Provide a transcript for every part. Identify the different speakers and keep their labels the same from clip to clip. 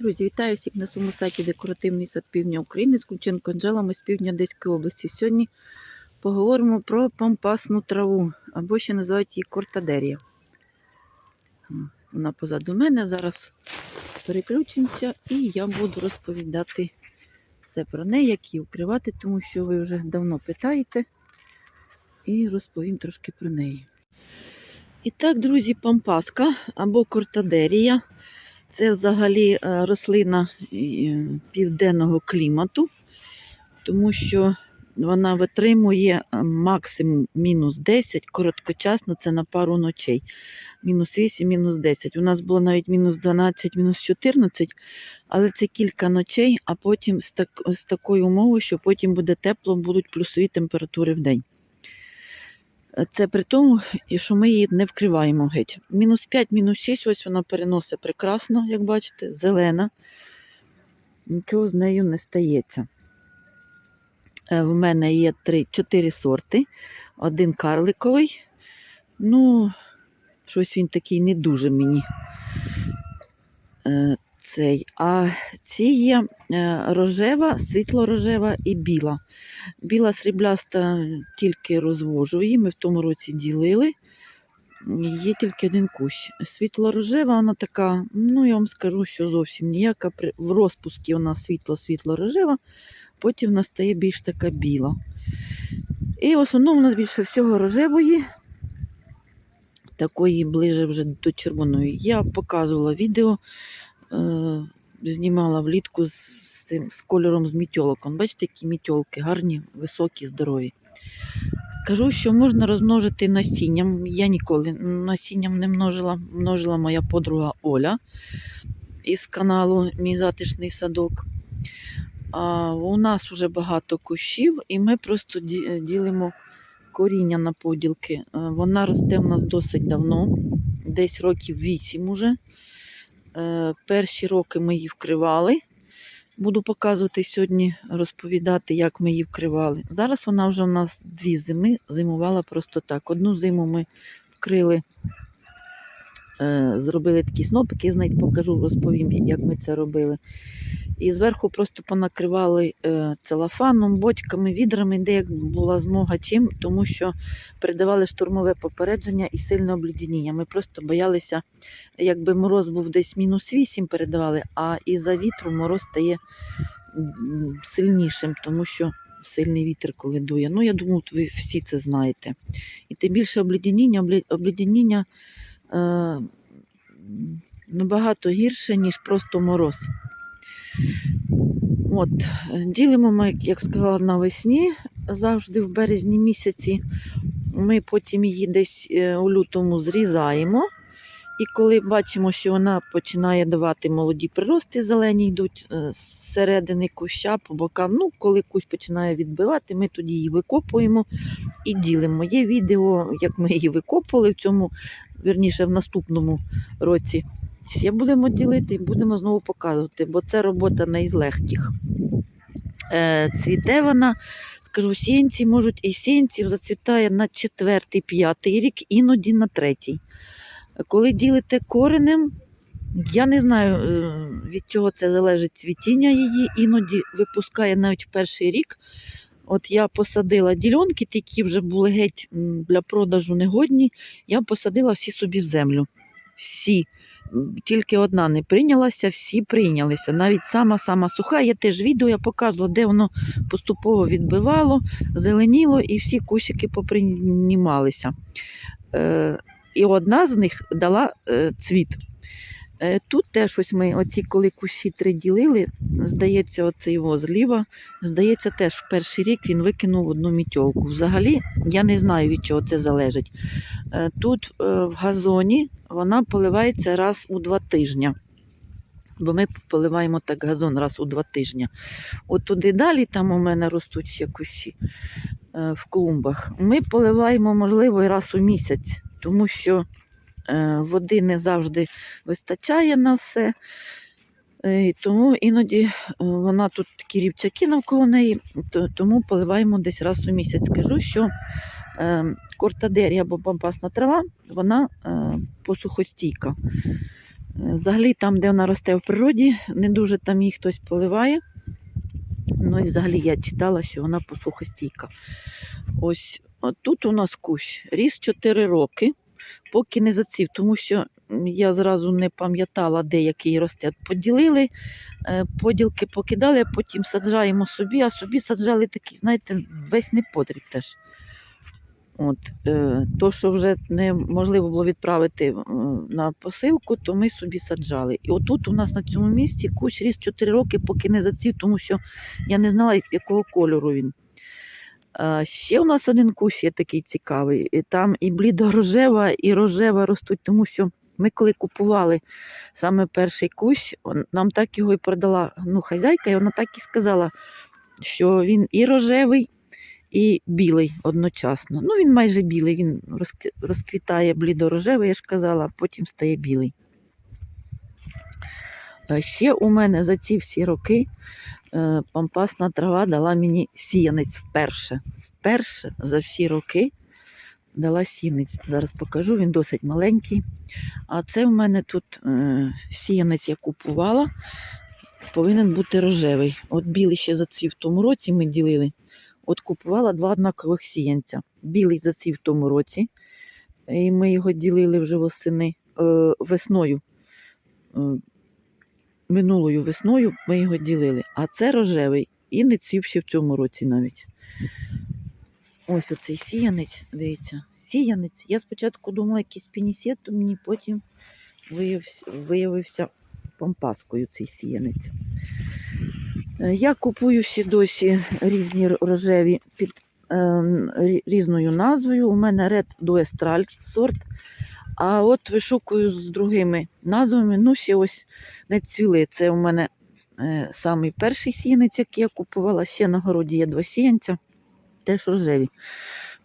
Speaker 1: Друзі, вітаю всіх на своєму сайті Декоративний сад Півдня України з Ключенко Анжелами з півдня Одеської області. Сьогодні поговоримо про пампасну траву, або ще називають її кортадерія. Вона позаду мене. Зараз переключимося і я буду розповідати все про неї, як її укривати, тому що ви вже давно питаєте. І розповім трошки про неї. І так, друзі, пампаска або кортадерія. Це взагалі е, рослина е, південного клімату, тому що вона витримує е, максимум мінус 10, короткочасно це на пару ночей. Мінус 8, мінус 10. У нас було навіть мінус 12, мінус 14, але це кілька ночей, а потім з, так, з такою умовою, що потім буде тепло, будуть плюсові температури в день. Це при тому, що ми її не вкриваємо геть. Мінус 5, мінус 6, ось вона переносить прекрасно, як бачите, зелена. Нічого з нею не стається. Е, В мене є 3, 4 сорти. Один карликовий. Ну, щось він такий не дуже мені. Цей. А ці є е, рожева, світло-рожева і біла. Біла срібляста тільки розвожу її, ми в тому році ділили. Є тільки один кущ. Світло-рожева, вона така, ну я вам скажу, що зовсім ніяка. В розпуску вона світло-світло-рожева, потім вона стає більш така біла. І в основному у нас більше всього рожевої, такої ближе вже до червоної. Я показувала відео, знімала влітку з, з, цим, з кольором з мітьолок. Бачите, які мітьолки, гарні, високі, здорові. Скажу, що можна розмножити насінням. Я ніколи насінням не множила. Множила моя подруга Оля із каналу Мій затишний садок. А у нас вже багато кущів, і ми просто ділимо коріння на поділки. Е, Вона росте в нас досить давно, десь років 8 уже. Е, Перші роки ми її вкривали. Буду показувати сьогодні, розповідати, як ми її вкривали. Зараз вона вже у нас дві зими зимувала просто так. Одну зиму ми вкрили, зробили такі снопики, навіть покажу, розповім, як ми це робили. І зверху просто понакривали е, целофаном, бочками, відрами, де як була змога чим, тому що передавали штурмове попередження і сильне обледеніння. Ми просто боялися, якби мороз був десь мінус 8 передавали, а із-за вітру мороз стає сильнішим, тому що сильний вітер коли дує. Ну, я думаю, ви всі це знаєте. І тим більше обледеніння е, набагато гірше, ніж просто мороз. От, е, ділимо ми, як сказала, навесні, завжди в березні місяці. Ми потім її десь е, у лютому зрізаємо. І коли бачимо, що вона починає давати молоді прирости, зелені йдуть е, з середини куща по бокам. Ну, коли кущ починає відбивати, ми тоді її викопуємо і ділимо. Є відео, як ми її викопували в цьому, вірніше, в наступному році. Ще будемо ділити і будемо знову показувати, бо це робота не із легких. Е, цвіте вона, скажу, сінці можуть і сінців зацвітає на четвертий, п'ятий рік, іноді на третій. Коли ділите коренем, я не знаю, е, від чого це залежить цвітіння її, іноді випускає навіть в перший рік. От я посадила ділянки, які вже були геть для продажу негодні, я посадила всі собі в землю. Всі. Тільки одна не прийнялася, всі прийнялися. Навіть сама-сама суха. Є теж відео, я показувала, де воно поступово відбивало, зеленіло і всі кущики попринімалися. Е, і одна з них дала е, цвіт. Е, тут теж ось ми, оці, коли кущі три ділили, здається, оцей його зліва, здається, теж в перший рік він викинув одну мітьолку. Взагалі, я не знаю, від чого це залежить. Е, Тут в газоні вона поливається раз у два тижні. Бо ми поливаємо так газон раз у два тижні. От туди далі, там у мене ростуть ще кущі в клумбах. Ми поливаємо, можливо, раз у місяць, тому що е, води не завжди вистачає на все. Е, і Тому іноді е, вона тут такі рівчаки навколо неї, тому поливаємо десь раз у місяць. Скажу, що кортадерія або пампасна трава, вона посухостійка. Взагалі, там, де вона росте в природі, не дуже там її хтось поливає. Ну і взагалі я читала, що вона посухостійка. Ось тут у нас кущ ріс 4 роки, поки не зацвів, тому що я зразу не пам'ятала, де який росте. Поділили, е, поділки покидали, а потім саджаємо собі, а собі саджали такий, знаєте, весь непотріб теж. От, е, то, що вже неможливо було відправити на посилку, то ми собі саджали. І отут у нас на цьому місці кущ ріс 4 роки, поки не зацвів, тому що я не знала, якого кольору він. Ще у нас один кущ є такий цікавий. І там і блідорожева, і рожева ростуть, тому що ми коли купували саме перший кущ, нам так його і продала ну, хазяйка, і вона так і сказала, що він і рожевий, і білий одночасно. Ну, він майже білий, він розк- розквітає блідорожевий, я ж казала, а потім стає білий. Ще у мене за ці всі роки пампасна трава дала мені сіянець вперше. Вперше за всі роки дала сіянець. Зараз покажу, він досить маленький. А це в мене тут е, сіянець я купувала. Повинен бути рожевий. От білий ще зацвів в тому році, ми ділили. От купувала два однакових сіянця. Білий зацвів в тому році, і ми його ділили вже восени, е, весною. Минулою весною ми його ділили. А це рожевий і не цвів ще в цьому році навіть. Ось оцей сіянець, дивіться, сіянець. Я спочатку думала, якийсь пінісет, то мені потім виявився, виявився помпаскою цей сіянець. Е, Я купую ще досі різні рожеві під е, різною назвою. У мене Red Duestral сорт. А от вишукую з другими назвами. Ну, ще ось не цвіли. Це у мене е, самий перший сіянець, який я купувала. Ще на городі є два сіянця, теж рожеві.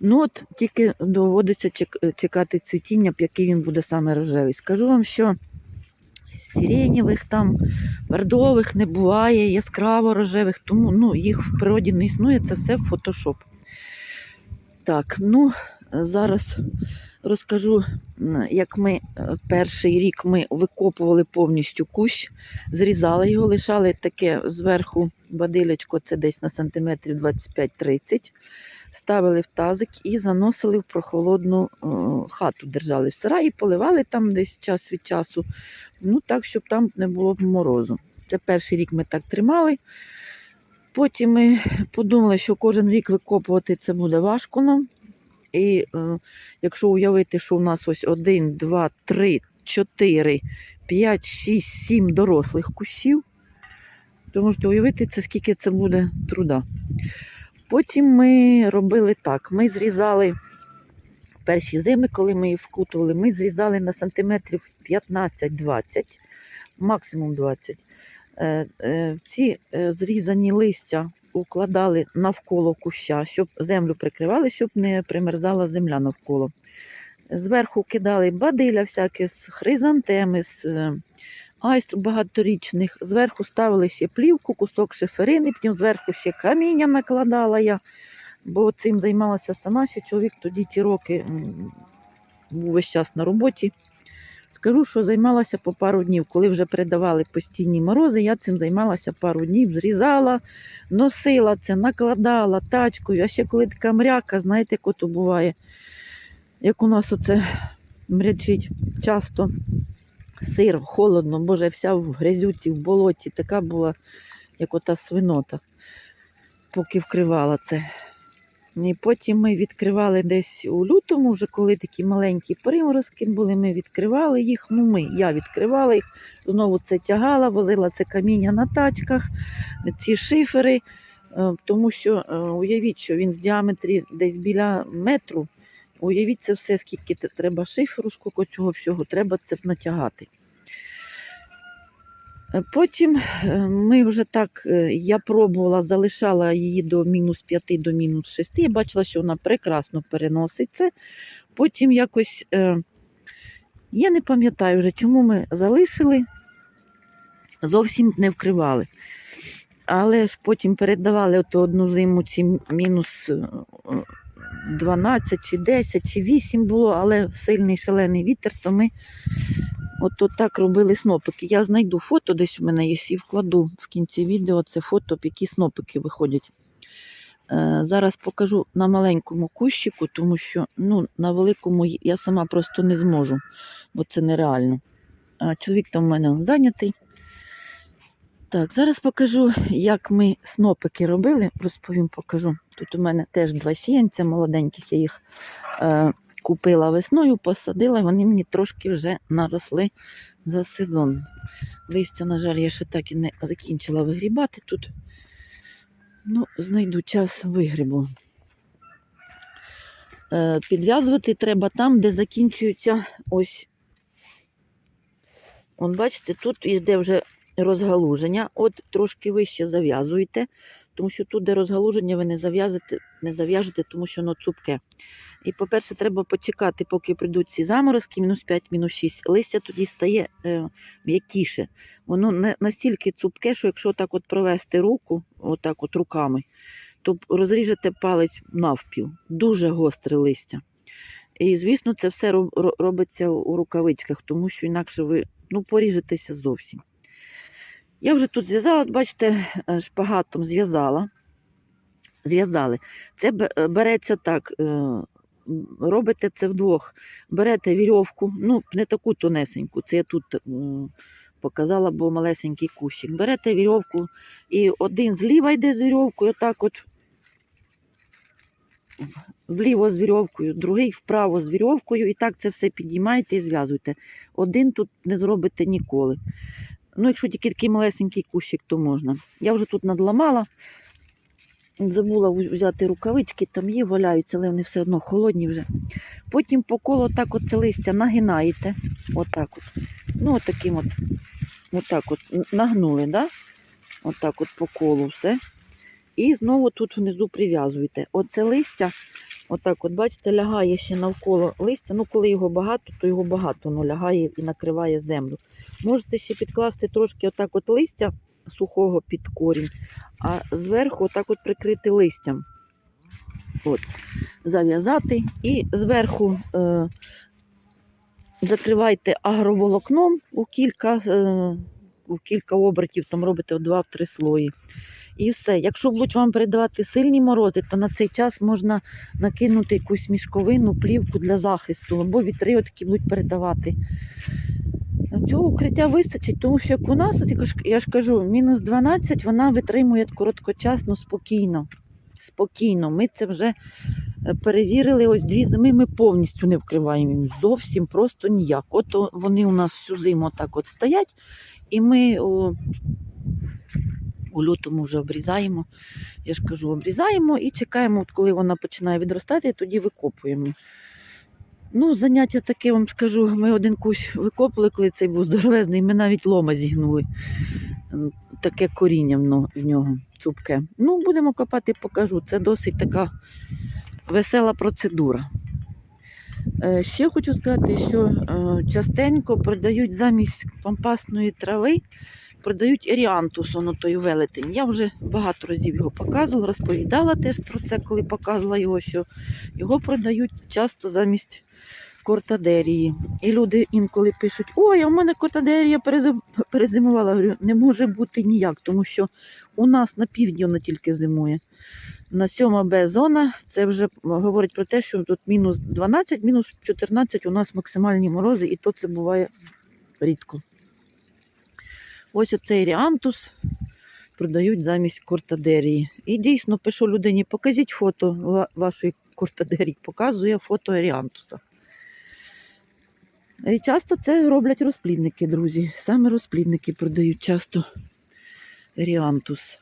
Speaker 1: Ну от тільки доводиться чекати цвітіння, який він буде саме рожевий. Скажу вам, що сиренєвих там бордових не буває, яскраво рожевих, тому ну, їх в природі не існує, це все фотошоп. Так, ну зараз розкажу, як ми е, перший рік ми викопували повністю кущ, зрізали його, лишали таке зверху бадилячко, це десь на сантиметрів 25-30, ставили в тазик і заносили в прохолодну е, хату, держали в сараї, поливали там десь час від часу, ну так, щоб там не було морозу. Це перший рік ми так тримали. Потім ми подумали, що кожен рік викопувати це буде важко нам. І е, якщо уявити, що у нас ось 1, 2, 3, 4, 5, 6, 7 дорослих кущів, то можете уявити, це скільки це буде труда. Потім ми робили так: ми зрізали перші зими, коли ми її вкутували, ми зрізали на сантиметрів 15-20, максимум 20. Е, е, Ці е, зрізані листя укладали навколо куща, щоб землю прикривали, щоб не примерзала земля навколо. Зверху кидали бадиля всякі з хризантеми, з е, айстр багаторічних. Зверху ставили ще плівку, кусок шиферини, потім зверху ще каміння накладала я, бо цим займалася сама ще чоловік тоді ті роки був весь час на роботі. Скажу, що займалася по пару днів. Коли вже передавали постійні морози, я цим займалася пару днів, зрізала, носила це, накладала тачкою. А ще коли така мряка, знаєте, як ото буває, як у нас оце мрячить часто. Сир, холодно, боже, вся в грязюці, в болоті, така була, як ота свинота, поки вкривала це. І потім ми відкривали десь у лютому, вже коли такі маленькі приморозки були, ми відкривали їх. Ну, ми, я відкривала їх, знову це тягала, возила це каміння на тачках, ці шифери, е, тому що е, уявіть, що він в діаметрі десь біля метру. Уявіть це все, скільки треба шиферу, скільки цього всього треба це натягати. Е, Потім е, ми вже так, е, я пробувала, залишала її до мінус 5, до мінус 6. Я бачила, що вона прекрасно переносить це. Потім якось, я не пам'ятаю вже, чому ми залишили, зовсім не вкривали. Але ж потім передавали ото одну зиму ці мінус е, 12 чи 10 чи 8 було, але сильний шалений вітер, то ми От, от так робили снопики. Я знайду фото, десь у мене є і вкладу в кінці відео це фото, які снопики виходять. Е, зараз покажу на маленькому кущику, тому що ну, на великому я сама просто не зможу, бо це нереально. А чоловік там у мене зайнятий. Так, зараз покажу, як ми снопики робили. Розповім, покажу. Тут у мене теж два сіянця молоденьких, я їх е, купила весною, посадила, і вони мені трошки вже наросли за сезон. Листя, на жаль, я ще так і не закінчила вигрібати тут. Ну, знайду час вигрібу. Е, підв'язувати треба там, де закінчується ось. От бачите, тут йде вже розгалуження. От трошки вище зав'язуєте, тому що тут, де розгалуження, ви не зав'язите, не зав'яжете, тому що воно цупке. І, по-перше, треба почекати, поки прийдуть ці заморозки, мінус 5, мінус 6. Листя тоді стає е, м'якіше. Воно не настільки цупке, що якщо так от провести руку, отак от руками, то розріжете палець навпіл. Дуже гостре листя. І, звісно, це все робиться у рукавичках, тому що інакше ви ну, поріжетеся зовсім. Я вже тут зв'язала, бачите, е, шпагатом зв'язала. Зв'язали. Це е, береться так, е, робите це вдвох. Берете вірьовку, ну, не таку тонесеньку, це я тут показала, бо малесенький кущик. Берете вірьовку, і один зліва йде з вірьовкою, отак от вліво з вірьовкою, другий вправо з вірьовкою, і так це все підіймаєте і зв'язуєте. Один тут не зробите ніколи. Ну, якщо тільки такий малесенький кущик, то можна. Я вже тут надламала, забула взяти рукавички, там є, валяються, але вони все одно холодні вже. Потім по колу так от це листя нагинаєте. Отак от. Ну, от от, отак от нагнули, да? Отак от по колу все. І знову тут внизу прив'язуєте. Оце листя, отак от, бачите, лягає ще навколо листя. Ну, коли його багато, то його багато воно лягає і накриває землю. Можете ще підкласти трошки отак от листя сухого під корінь, а зверху отак от прикрити листям. От, зав'язати і зверху е, закривайте агроволокном у кілька, е, у кілька обертів, там робите в 2-3 слої. І все. Якщо будуть вам передавати сильні морози, то на цей час можна накинути якусь мішковину, плівку для захисту, або вітри такі будуть передавати. Цього укриття вистачить, тому що як у нас, от я ж, кажу, мінус 12 вона витримує короткочасно, спокійно. Спокійно. Ми це вже е, перевірили. Ось дві зими ми повністю не вкриваємо їм. Зовсім просто ніяк. От вони у нас всю зиму так от стоять, і ми о, у лютому вже обрізаємо. Я ж кажу, обрізаємо і чекаємо, от коли вона починає відростати, тоді викопуємо. Ну, заняття таке вам скажу. Ми один кущ викопали, коли цей був здоровезний, ми навіть лома зігнули. Таке коріння в нього цупке. Ну, будемо копати, покажу. Це досить така весела процедура. Е, Ще хочу сказати, що е, частенько продають замість пампасної трави, продають еріантус, воно той велетень. Я вже багато разів його показувала, розповідала теж про це, коли показувала його, що його продають часто замість кортадерії. І люди інколи пишуть: ой, а в мене кортадерія перезимувала. Говорю, не може бути ніяк, тому що у нас на півдні вона тільки зимує. На 7 Б зона це вже говорить про те, що тут мінус 12, мінус 14 у нас максимальні морози, і то це буває рідко. Ось оцей ріантус продають замість кортадерії. І дійсно пишу людині, покажіть фото вашої кортадерії, показує фото ріантуса. І часто це роблять розплідники, друзі. Саме розплідники продають часто ріантус.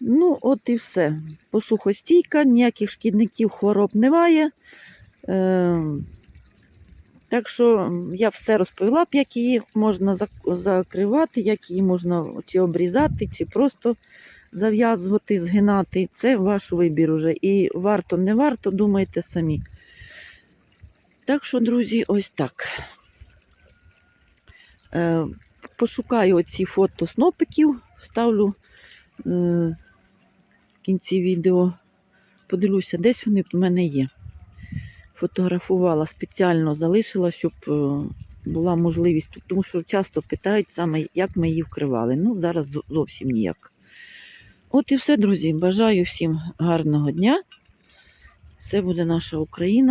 Speaker 1: Ну, от і все. Посухостійка, ніяких шкідників, хвороб немає. Е, так що я все розповіла б, як її можна закривати, як її можна чи обрізати, чи просто зав'язувати, згинати. Це ваш вибір уже. І варто, не варто, думайте самі. Так що, друзі, ось так. Е, пошукаю оці фото снопиків, вставлю е, в кінці відео. Подивлюся, десь вони в мене є. Фотографувала, спеціально залишила, щоб е, була можливість, тому що часто питають саме, як ми її вкривали. Ну, зараз зовсім ніяк. От і все, друзі. Бажаю всім гарного дня. Це буде наша Україна.